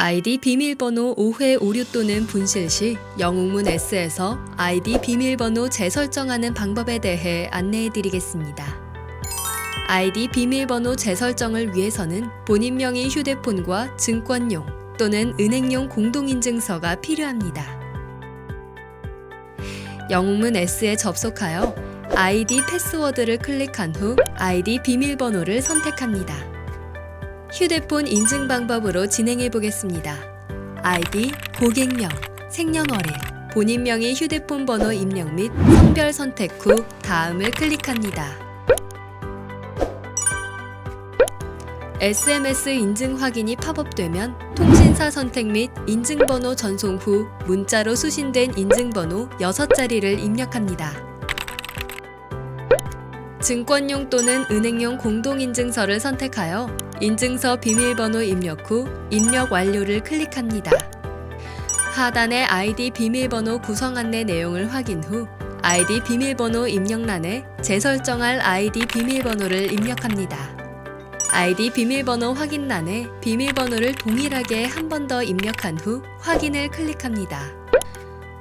아이디 비밀번호 5회 오류 또는 분실 시 영웅문 S에서 아이디 비밀번호 재설정하는 방법에 대해 안내해 드리겠습니다. 아이디 비밀번호 재설정을 위해서는 본인 명의 휴대폰과 증권용 또는 은행용 공동인증서가 필요합니다. 영웅문 S에 접속하여 아이디 패스워드를 클릭한 후 아이디 비밀번호를 선택합니다. 휴대폰 인증 방법으로 진행해 보겠습니다. 아이디, 고객명, 생년월일, 본인 명의 휴대폰 번호 입력 및 성별 선택 후 다음을 클릭합니다. SMS 인증 확인이 팝업되면 통신사 선택 및 인증번호 전송 후 문자로 수신된 인증번호 6자리를 입력합니다. 증권용 또는 은행용 공동인증서를 선택하여 인증서 비밀번호 입력 후 입력 완료를 클릭합니다. 하단의 아이디 비밀번호 구성 안내 내용을 확인 후 아이디 비밀번호 입력란에 재설정할 아이디 비밀번호를 입력합니다. 아이디 비밀번호 확인란에 비밀번호를 동일하게 한 번 더 입력한 후 확인을 클릭합니다.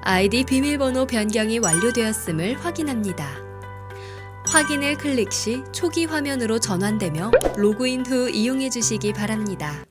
아이디 비밀번호 변경이 완료되었음을 확인합니다. 확인을 클릭 시 초기 화면으로 전환되며 로그인 후 이용해 주시기 바랍니다.